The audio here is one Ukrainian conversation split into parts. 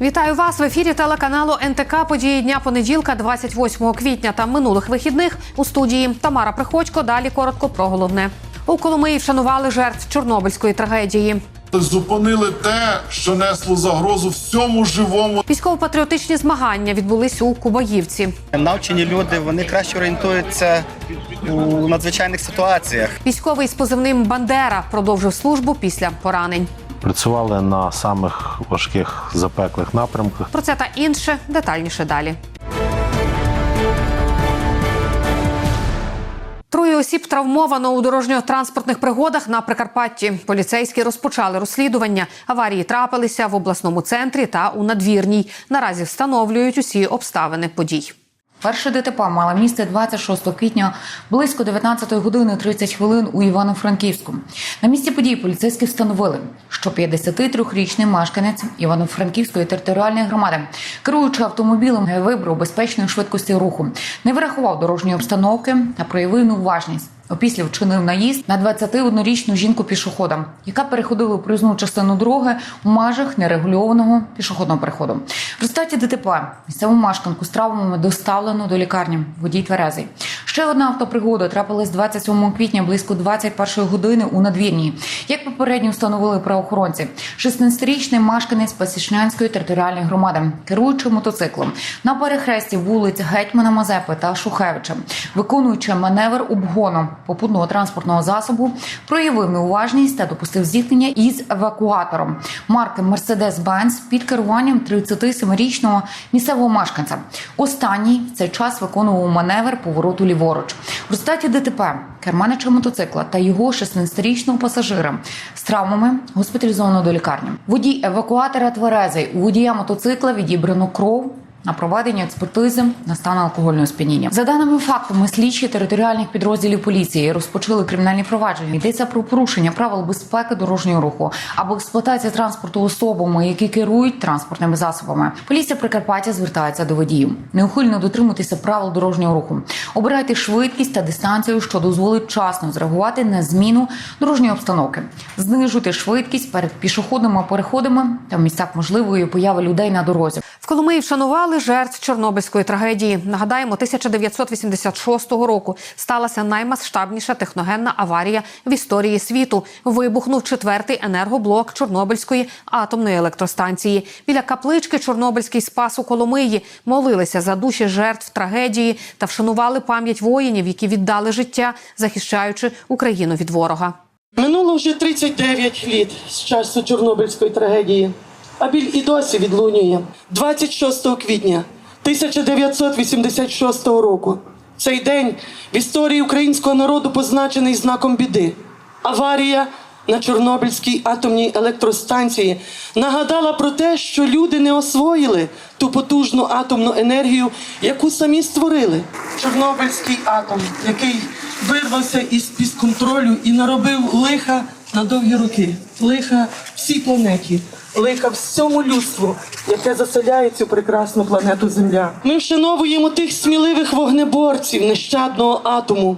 Вітаю вас в ефірі телеканалу НТК події дня понеділка, 28 квітня та минулих вихідних у студії Тамара Приходько. Далі коротко про головне. У Коломиї вшанували жертв Чорнобильської трагедії. Зупинили те, що несло загрозу всьому живому. Військово-патріотичні змагання відбулись у Кубаївці. Навчені люди вони краще орієнтуються у надзвичайних ситуаціях. Військовий з позивним Бандера продовжив службу після поранень. Працювали на самих важких запеклих напрямках. Про це та інше детальніше далі. Троє осіб травмовано у дорожньо-транспортних пригодах на Прикарпатті. Поліцейські розпочали розслідування. Аварії трапилися в обласному центрі та у надвірній. Наразі встановлюють усі обставини подій. Перше ДТП мало місце 26 квітня близько 19 години 30 хвилин у Івано-Франківську. На місці події поліцейські встановили, що 53-річний мешканець Івано-Франківської територіальної громади, керуючи автомобілем, вибрав безпечної швидкості руху, не врахував дорожньої обстановки та проявив неуважність. Опісля вчинив наїзд на 21-річну жінку пішохода, яка переходила проїзну частину дороги у межах нерегульованого пішохідного переходу. В результаті ДТП місцеву мешканку з травмами доставлено до лікарні. Водій тверезий. Ще одна автопригода трапилась 27 квітня близько 21 години у надвірній. Як попередньо встановили правоохоронці, 16-річний мешканець Пасічнянської територіальної громади, керуючи мотоциклом на перехресті вулиць Гетьмана Мазепи та Шухевича, виконуючи маневр обгону попутного транспортного засобу, проявив неуважність та допустив зіткнення із евакуатором марки Mercedes-Benz під керуванням 37-річного місцевого мешканця. Останній в цей час виконував маневр повороту ліворуч. В результаті ДТП керманича мотоцикла та його 16-річного пасажира з травмами госпіталізовано до лікарні. Водій евакуатора тверезий у водія мотоцикла відібрано кров. На проведення експертизи на стан алкогольного сп'яніння за даними фактами, слідчі територіальних підрозділів поліції розпочали кримінальні провадження. Йдеться про порушення правил безпеки дорожнього руху або експлуатація транспорту особами, які керують транспортними засобами. Поліція Прикарпаття звертається до водіїв. Неухильно дотримуйтеся правил дорожнього руху. Обирайте швидкість та дистанцію, що дозволить вчасно зреагувати на зміну дорожньої обстановки. Знижуйте швидкість перед пішохідними переходами та в місцях можливої появи людей на дорозі. В Коломиї вшанували жертв Чорнобильської трагедії. Нагадаємо, 1986 року сталася наймасштабніша техногенна аварія в історії світу. Вибухнув четвертий енергоблок Чорнобильської атомної електростанції. Біля каплички Чорнобильський спас у Коломиї молилися за душі жертв трагедії та вшанували пам'ять воїнів, які віддали життя, захищаючи Україну від ворога. Минуло вже 39 літ з часу Чорнобильської трагедії, а біль і досі відлунює. 26 квітня 1986 року. Цей день в історії українського народу позначений знаком біди. Аварія на Чорнобильській атомній електростанції нагадала про те, що люди не освоїли ту потужну атомну енергію, яку самі створили. Чорнобильський атом, який вирвався із під контролю і наробив лиха на довгі роки, лиха всій планеті, лиха всьому людству, яке заселяє цю прекрасну планету Земля. Ми вшановуємо тих сміливих вогнеборців нещадного атому,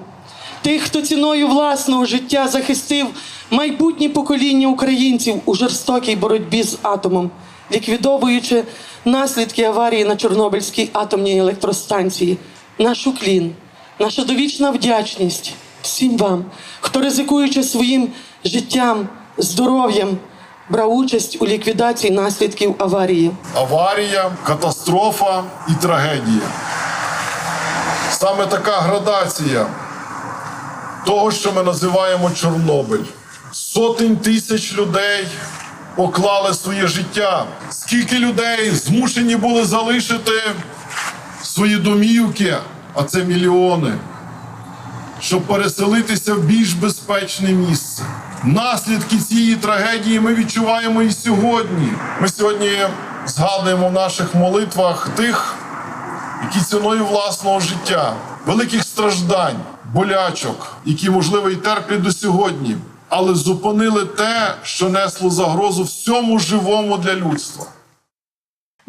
тих, хто ціною власного життя захистив майбутнє покоління українців у жорстокій боротьбі з атомом, ліквідовуючи наслідки аварії на Чорнобильській атомній електростанції. Наш уклін, наша довічна вдячність всім вам, хто ризикуючи своїм життям, здоров'ям, брав участь у ліквідації наслідків аварії. Аварія, катастрофа і трагедія. Саме така градація того, що ми називаємо Чорнобиль. Сотень тисяч людей поклали своє життя. Скільки людей змушені були залишити свої домівки, а це мільйони, щоб переселитися в більш безпечне місце. Наслідки цієї трагедії ми відчуваємо і сьогодні. Ми сьогодні згадуємо в наших молитвах тих, які ціною власного життя, великих страждань, болячок, які, можливо, і терплять до сьогодні, але зупинили те, що несло загрозу всьому живому для людства.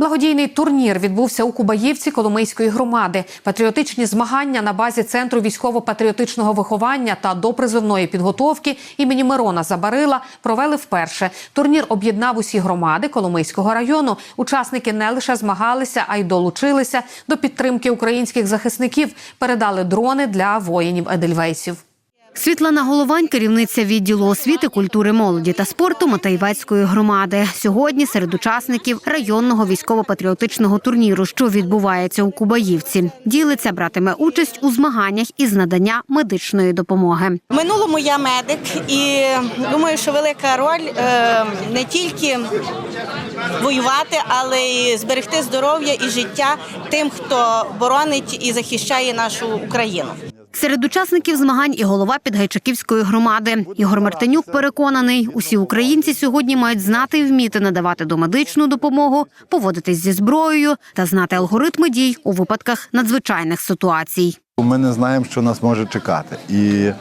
Благодійний турнір відбувся у Кубаївці Коломийської громади. Патріотичні змагання на базі центру військово-патріотичного виховання та допризовної підготовки імені Мирона Забарила провели вперше. Турнір об'єднав усі громади Коломийського району. Учасники не лише змагалися, а й долучилися до підтримки українських захисників. Передали дрони для воїнів Едельвейсів. Світлана Головань, керівниця відділу освіти, культури, молоді та спорту Матаївецької громади. Сьогодні серед учасників районного військово-патріотичного турніру, що відбувається у Кубаївці, ділиться, братиме участь у змаганнях із надання медичної допомоги. Минулому я медик, і думаю, що велика роль е, не тільки воювати, але й зберегти здоров'я і життя тим, хто боронить і захищає нашу Україну. Серед учасників змагань і голова Підгайчаківської громади. Ігор Мартинюк переконаний, усі українці сьогодні мають знати і вміти надавати домедичну допомогу, поводитись зі зброєю та знати алгоритми дій у випадках надзвичайних ситуацій. Ми не знаємо, що нас може чекати. І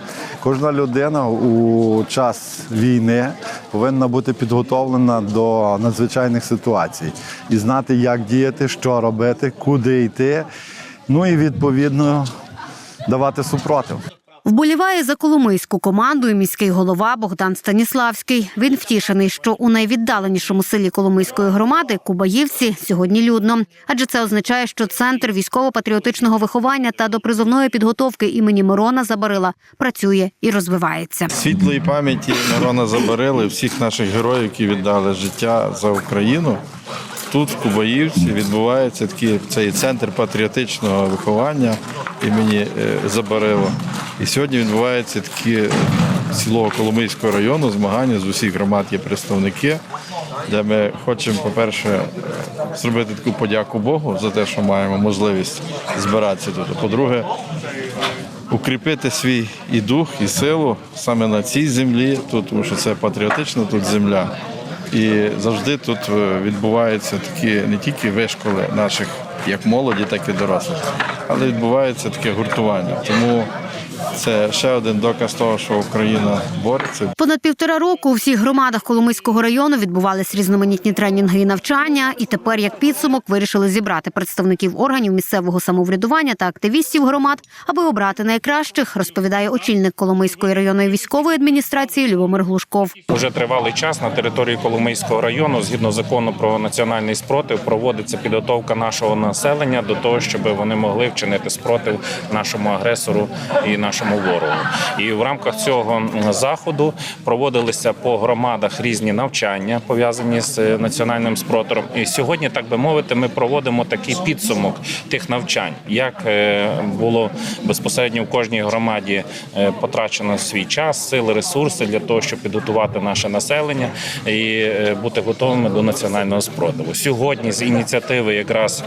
кожна людина у час війни повинна бути підготовлена до надзвичайних ситуацій і знати, як діяти, що робити, куди йти. Ну і відповідно давати супротив. Вболіває за коломийську команду і міський голова Богдан Станіславський. Він втішений, що у найвіддаленішому селі Коломийської громади Кубаївці сьогодні людно, адже це означає, що центр військово-патріотичного виховання та допризовної підготовки імені Мирона Забарила працює і розвивається. світлої пам'яті Мирона Забарили, всіх наших героїв, які віддали життя за Україну. Тут, в Кубаївці, відбувається такий цей центр патріотичного виховання імені е, Забарило. І сьогодні відбуваються такі е, цілого Коломийського району змагання з усіх громад є представники, де ми хочемо, по-перше, е, зробити таку подяку Богу за те, що маємо можливість збиратися тут. По-друге, укріпити свій і дух, і силу саме на цій землі, тут, тому що це патріотична тут земля. І завжди тут е, відбуваються такі не тільки вишколи наших як молоді, так і дорослих, але відбувається таке гуртування. Тому це ще один доказ того, що Україна бореться, Понад півтора року у всіх громадах Коломийського району відбувались різноманітні тренінги і навчання. І тепер, як підсумок, вирішили зібрати представників органів місцевого самоврядування та активістів громад, аби обрати найкращих, розповідає очільник Коломийської районної військової адміністрації Любомир Глушков. Уже тривалий час на території Коломийського району, згідно закону про національний спротив, проводиться підготовка нашого населення до того, щоб вони могли вчинити спротив нашому агресору і нашому ворогу. І в рамках цього заходу проводилися по громадах різні навчання пов'язані з е, національним спротивом. І сьогодні, так би мовити, ми проводимо такий підсумок тих навчань, як е, було безпосередньо в кожній громаді е, потрачено свій час, сили, ресурси для того, щоб підготувати наше населення і бути готовими до національного спротиву. Сьогодні з ініціативи якраз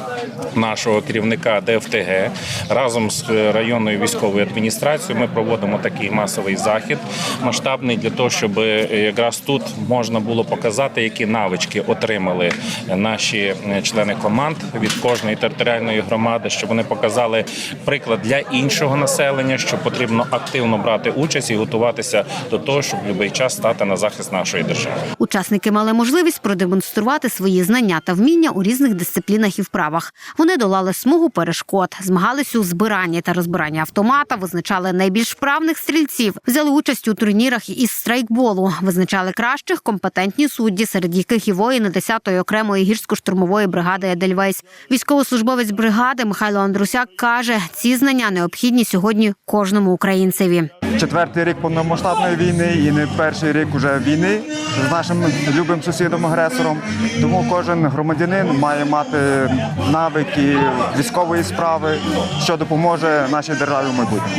нашого керівника ДФТГ разом з районною військовою адміністрацією ми проводимо такий масовий захід масштабний для того, щоб е, якраз тут можна було показати, які навички отримали наші е, члени команд від кожної територіальної громади, щоб вони показали приклад для іншого населення, що потрібно активно брати участь і готуватися до того, щоб в будь-який час стати на захист нашої держави. Учасники мали можливість продемонструвати свої знання та вміння у різних дисциплінах і вправах. Вони долали смугу перешкод, змагались у збиранні та розбиранні автомата, визначали найбільш вправних стрільців, взяли участь у турнірах із страйкболу, визначали кращих компетентні судді, серед яких і воїни 10-ї окремої гірсько-штурмової бригади Едельвейс. Військовослужбовець бригади Михайло Андрусяк каже, ці знання необхідні сьогодні кожному українцеві. Четвертий рік повномасштабної війни і не перший рік уже війни з нашим любим сусідом-агресором. Тому кожен громадянин має мати навики військової справи, що допоможе нашій державі в майбутньому.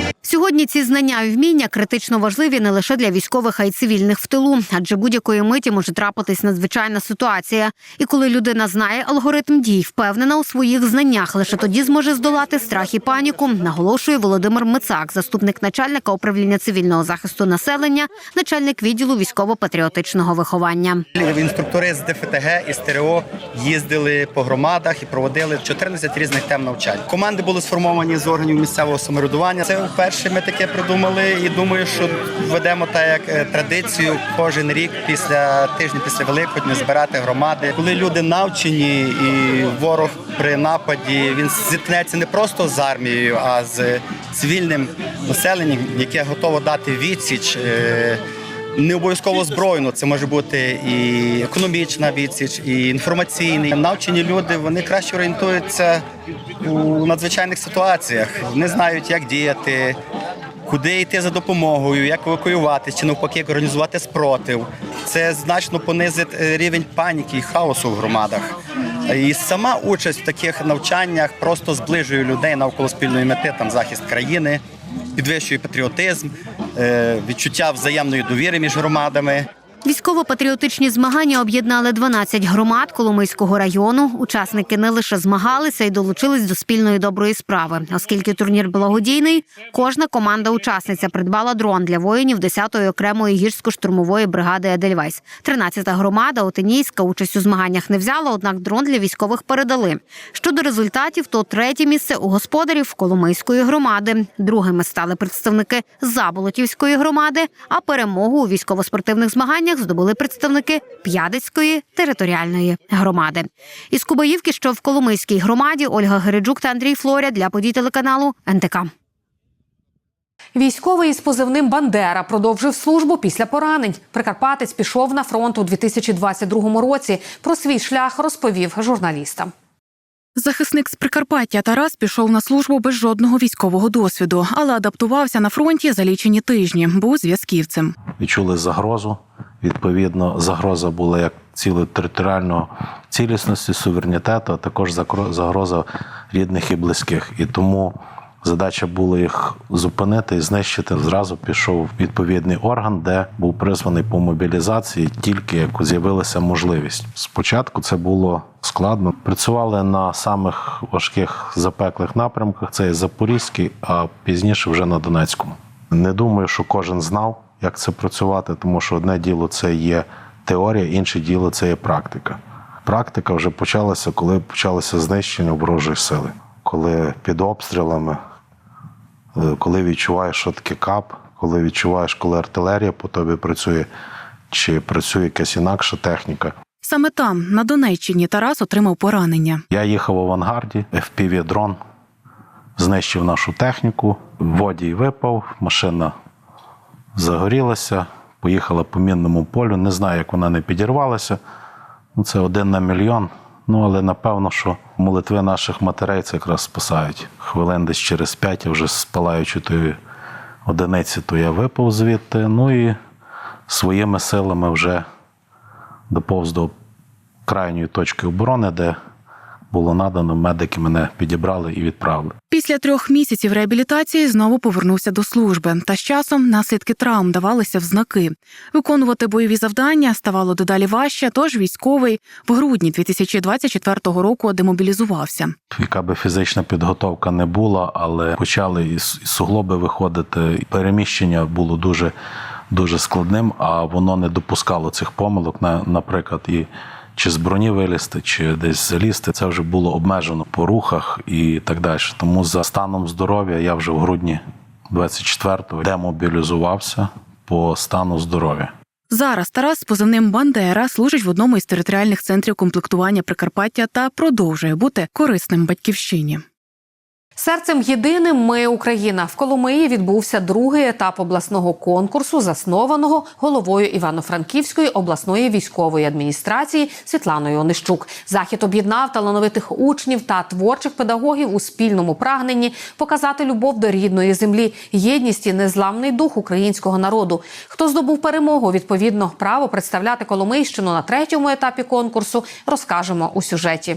Сьогодні ці знання і вміння критично важливі не лише для військових, а й цивільних в тилу, адже будь-якої миті може трапитись надзвичайна ситуація. І коли людина знає алгоритм дій, впевнена у своїх знаннях, лише тоді зможе здолати страх і паніку, наголошує Володимир Мицак, заступник начальника управління цивільного захисту населення, начальник відділу військово-патріотичного виховання. Інструктори з ДФТГ і СТРО їздили по громадах і проводили 14 різних тем навчань. Команди були сформовані з органів місцевого самоврядування. Це вперше ми таке придумали, і думаю, що ведемо так як е, традицію кожен рік після тижня після Великодня збирати громади. Коли люди навчені і ворог при нападі він зіткнеться не просто з армією, а з цивільним населенням, яке готово дати відсіч. Не обов'язково збройно, це може бути і економічна відсіч, і інформаційний. Навчені люди вони краще орієнтуються у надзвичайних ситуаціях. Вони знають, як діяти, куди йти за допомогою, як евакуювати, чи навпаки, як організувати спротив. Це значно понизить е, рівень паніки і хаосу в громадах. І сама участь в таких навчаннях просто зближує людей навколо спільної мети, там захист країни, підвищує патріотизм, е, відчуття взаємної довіри між громадами. Військово-патріотичні змагання об'єднали 12 громад Коломийського району. Учасники не лише змагалися і долучились до спільної доброї справи. Оскільки турнір благодійний, кожна команда-учасниця придбала дрон для воїнів 10-ї окремої гірсько-штурмової бригади Едельвейс. 13-та громада Отинійська участь у змаганнях не взяла, однак дрон для військових передали. Щодо результатів, то третє місце у господарів Коломийської громади. Другими стали представники Заболотівської громади. А перемогу у військово-спортивних змаганнях здобули представники П'ядицької територіальної громади. Із Кубаївки, що в Коломийській громаді, Ольга Гереджук та Андрій Флоря для подій телеканалу НТК. Військовий із позивним Бандера продовжив службу після поранень. Прикарпатець пішов на фронт у 2022 році. Про свій шлях розповів журналістам. Захисник з Прикарпаття Тарас пішов на службу без жодного військового досвіду, але адаптувався на фронті за лічені тижні. Був зв'язківцем. Відчули загрозу. Відповідно, загроза була як цілої територіальної цілісності, суверенітету, а також загроза рідних і близьких. І тому задача була їх зупинити і знищити. Зразу пішов відповідний орган, де був призваний по мобілізації, тільки як з'явилася можливість. Спочатку це було складно. Працювали на самих важких запеклих напрямках. Це і Запорізький, а пізніше вже на Донецькому. Не думаю, що кожен знав, як це працювати, тому що одне діло це є теорія, інше діло це є практика. Практика вже почалася, коли почалося знищення ворожої сили, коли під обстрілами, коли відчуваєш, що таке кап, коли відчуваєш, коли артилерія по тобі працює, чи працює якась інакша техніка. Саме там, на Донеччині, Тарас отримав поранення. Я їхав в авангарді, FPV-дрон, знищив нашу техніку, водій випав, машина загорілася, поїхала по мінному полю. Не знаю, як вона не підірвалася. Ну, Це один на мільйон. Ну, але напевно, що молитви наших матерей це якраз спасають. Хвилин десь через п'ять я вже спалаючи тої одиниці, то я випав звідти. Ну і своїми силами вже доповз до крайньої точки оборони, де було надано, медики мене підібрали і відправили. Після трьох місяців реабілітації знову повернувся до служби. Та з часом наслідки травм давалися в знаки. Виконувати бойові завдання ставало дедалі важче. Тож військовий в грудні 2024 року демобілізувався. Яка би фізична підготовка не була, але почали із суглоби виходити. Переміщення було дуже дуже складним, а воно не допускало цих помилок. На, наприклад, і чи з броні вилізти, чи десь залізти. Це вже було обмежено по рухах і так далі. Тому за станом здоров'я я вже в грудні 24-го демобілізувався по стану здоров'я. Зараз Тарас з позивним Бандера служить в одному із територіальних центрів комплектування Прикарпаття та продовжує бути корисним батьківщині. Серцем єдиним ми Україна в Коломиї відбувся другий етап обласного конкурсу, заснованого головою Івано-Франківської обласної військової адміністрації Світланою Онищук. Захід об'єднав талановитих учнів та творчих педагогів у спільному прагненні показати любов до рідної землі, єдність і незламний дух українського народу. Хто здобув перемогу, відповідно право представляти Коломийщину на третьому етапі конкурсу, розкажемо у сюжеті.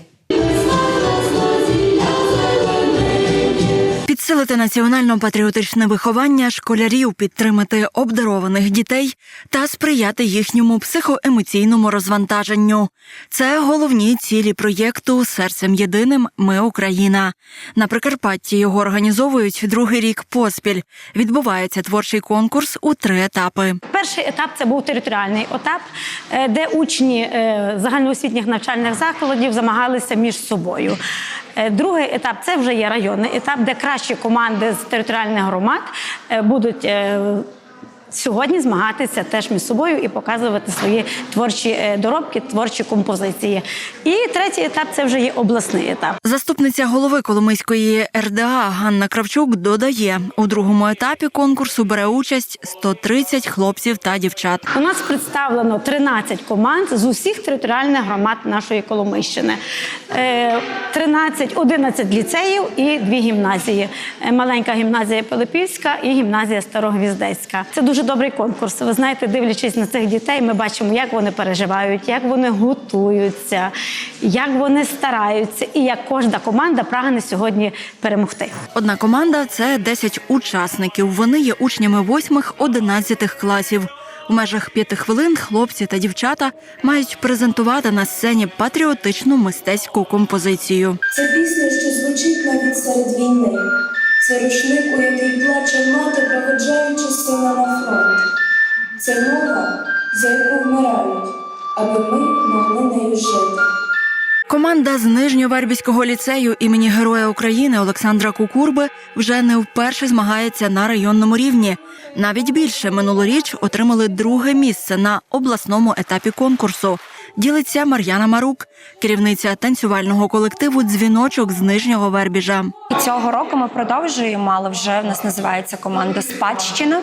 Під Посилити національно-патріотичне виховання школярів, підтримати обдарованих дітей та сприяти їхньому психоемоційному розвантаженню. Це головні цілі проєкту Серцем єдиним Ми Україна. На Прикарпатті його організовують другий рік поспіль. Відбувається творчий конкурс у три етапи. Перший етап це був територіальний етап, е, де учні е, загальноосвітніх навчальних закладів замагалися між собою. Е, Другий етап це вже є районний етап, де кращі команди з територіальних громад е, будуть. Е, Сьогодні змагатися теж між собою і показувати свої творчі е, доробки, творчі композиції. І третій етап це вже є обласний етап. Заступниця голови Коломийської РДА Ганна Кравчук додає, у другому етапі конкурсу бере участь 130 хлопців та дівчат. У нас представлено 13 команд з усіх територіальних громад нашої Коломийщини. Е, 13, 11 ліцеїв і дві гімназії. Е, Маленька гімназія Пилипівська і гімназія Старогвіздецька. Це дуже добрий конкурс. Ви знаєте, дивлячись на цих дітей, ми бачимо, як вони переживають, як вони готуються, як вони стараються, і як кожна команда прагне сьогодні перемогти. Одна команда це 10 учасників. Вони є учнями 8-11 класів. У межах п'яти хвилин хлопці та дівчата мають презентувати на сцені патріотичну мистецьку композицію. Це пісня, що звучить навіть серед війни. Це рушник, у який плаче мати, проведжаючи сина на фронт. Це мова, за яку вмирають, аби ми могли нею жити. Команда з Нижньовербівського ліцею імені Героя України Олександра Кукурби вже не вперше змагається на районному рівні. Навіть більше минулоріч отримали друге місце на обласному етапі конкурсу. Ділиться Мар'яна Марук, керівниця танцювального колективу Дзвіночок з Нижнього Вербіжа. Цього року ми продовжуємо, але вже в нас називається команда Спадщина.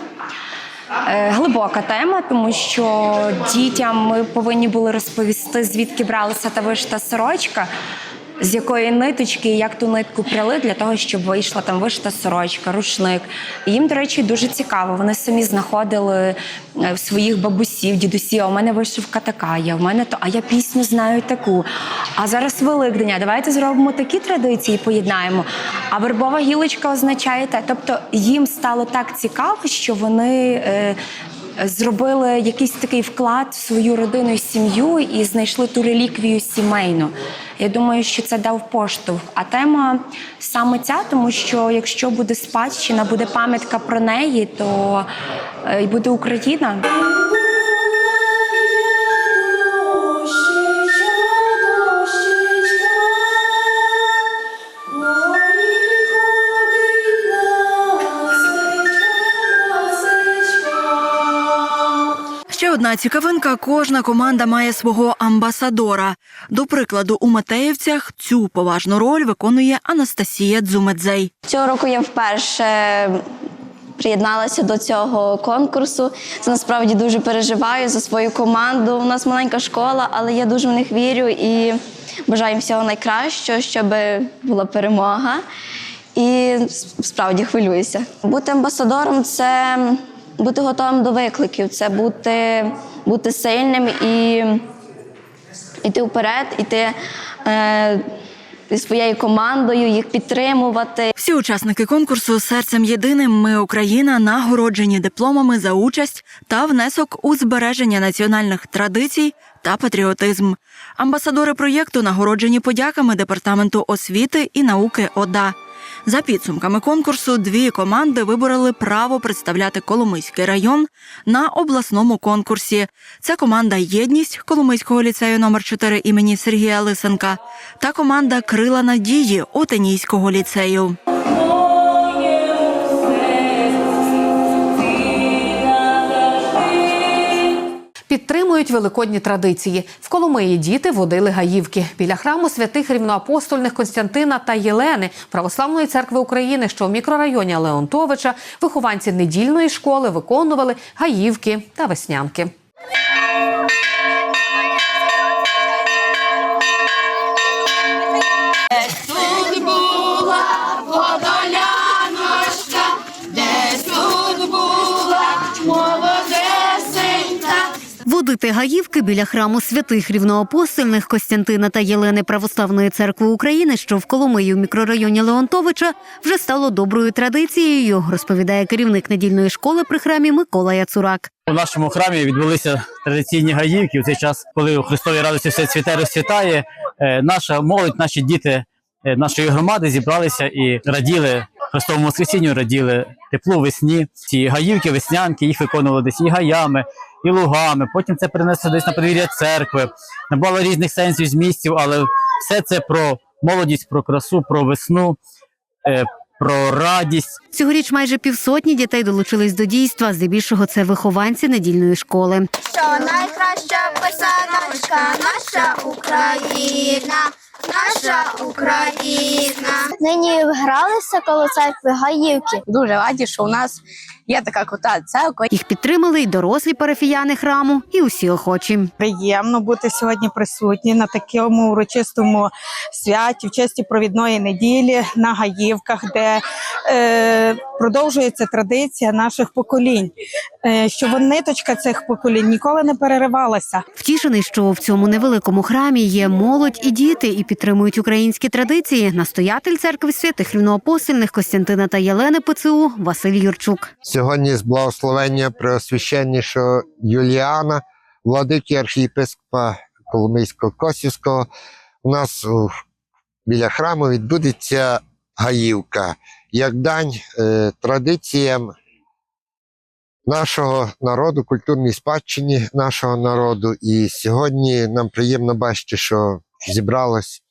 Е, Глибока тема, тому що дітям ми повинні були розповісти, звідки бралася та вишита сорочка, з якої ниточки як ту нитку пряли для того, щоб вийшла там вишита сорочка, рушник. І їм, до речі, дуже цікаво. Вони самі знаходили е, в своїх бабусів, дідусів. А у мене вишивка така є, у мене то, а я пісню знаю таку. А зараз Великдення. Давайте зробимо такі традиції, поєднаємо. А вербова гілочка означає те. Тобто їм стало так цікаво, що вони. Зробили якийсь такий вклад в свою родину і сім'ю і знайшли ту реліквію сімейну. Я думаю, що це дав поштовх. А тема саме ця, тому що якщо буде спадщина, буде пам'ятка про неї, то е, і буде Україна. Одна цікавинка: кожна команда має свого амбасадора. До прикладу, у Матеївцях цю поважну роль виконує Анастасія Дзумедзей. Цього року я вперше приєдналася до цього конкурсу. Це насправді дуже переживаю за свою команду. У нас маленька школа, але я дуже в них вірю і бажаю всього найкращого, щоб була перемога. І справді хвилююся. Бути амбасадором це бути готовим до викликів, це бути, бути сильним і йти вперед, іти е, своєю командою, їх підтримувати. Всі учасники конкурсу серцем єдиним Ми Україна нагороджені дипломами за участь та внесок у збереження національних традицій та патріотизм. Амбасадори проєкту нагороджені подяками департаменту освіти і науки ОДА. За підсумками конкурсу, дві команди вибороли право представляти Коломийський район на обласному конкурсі. Це команда Єдність Коломийського ліцею номер 4 імені Сергія Лисенка та команда Крила надії Отенійського ліцею. Підтримують великодні традиції. В Коломиї діти водили гаївки біля храму святих рівноапостольних Константина та Єлени Православної церкви України, що в мікрорайоні Леонтовича вихованці недільної школи виконували гаївки та веснянки. В Спорудити гаївки біля храму святих рівноапостольних Костянтина та Єлени Православної церкви України, що в Коломиї у мікрорайоні Леонтовича, вже стало доброю традицією, розповідає керівник недільної школи при храмі Микола Яцурак. У нашому храмі відбулися традиційні гаївки. У цей час, коли у Христовій радості все цвіте розцвітає, е, наша молодь, наші діти е, нашої громади зібралися і раділи Христовому Воскресінню, раділи теплу весні. Ці гаївки, веснянки, їх виконували десь і гаями, і лугами. Потім це перенесло десь на подвір'я церкви. Набало різних сенсів змістів, але все це про молодість, про красу, про весну, е, про радість. Цьогоріч майже півсотні дітей долучились до дійства. Здебільшого це вихованці недільної школи. Що найкраща писаночка, наша Україна, наша Україна. Нині гралися коло церкви Гаївки. Дуже раді, що у нас є така крута церква. Їх підтримали й дорослі парафіяни храму, і усі охочі. Приємно бути сьогодні присутні на такому урочистому святі в честі провідної неділі на Гаївках, де е, продовжується традиція наших поколінь, е, що ниточка цих поколінь ніколи не переривалася. Втішений, що в цьому невеликому храмі є молодь і діти, і підтримують українські традиції. Настоятель церкви святих рівноапостольних Костянтина та Єлени ПЦУ Василь Юрчук. Сьогодні з благословення Преосвященнішого Юліана, владики архієпископа Коломийського Косівського, у нас біля храму відбудеться гаївка, як дань е, традиціям нашого народу, культурній спадщині нашого народу. І сьогодні нам приємно бачити, що зібралось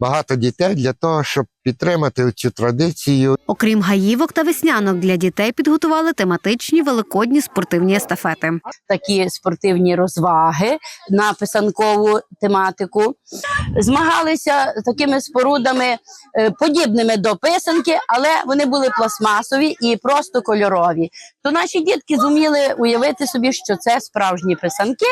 багато дітей для того, щоб підтримати цю традицію. Окрім гаївок та веснянок для дітей підготували тематичні великодні спортивні естафети. такі спортивні розваги на писанкову тематику. Змагалися такими спорудами, е, подібними до писанки, але вони були пластмасові і просто кольорові. То наші дітки зуміли уявити собі, що це справжні писанки,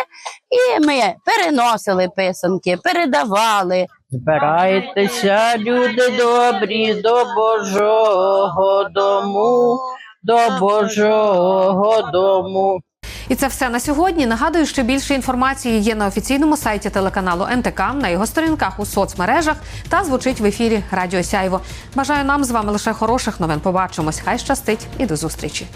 і ми переносили писанки, передавали. Збирайтеся, люди добрі, до Божого дому, до Божого дому. І це все на сьогодні. Нагадую, що більше інформації є на офіційному сайті телеканалу НТК, на його сторінках у соцмережах та звучить в ефірі Радіо Сяйво. Бажаю нам з вами лише хороших новин. Побачимось. Хай щастить і до зустрічі.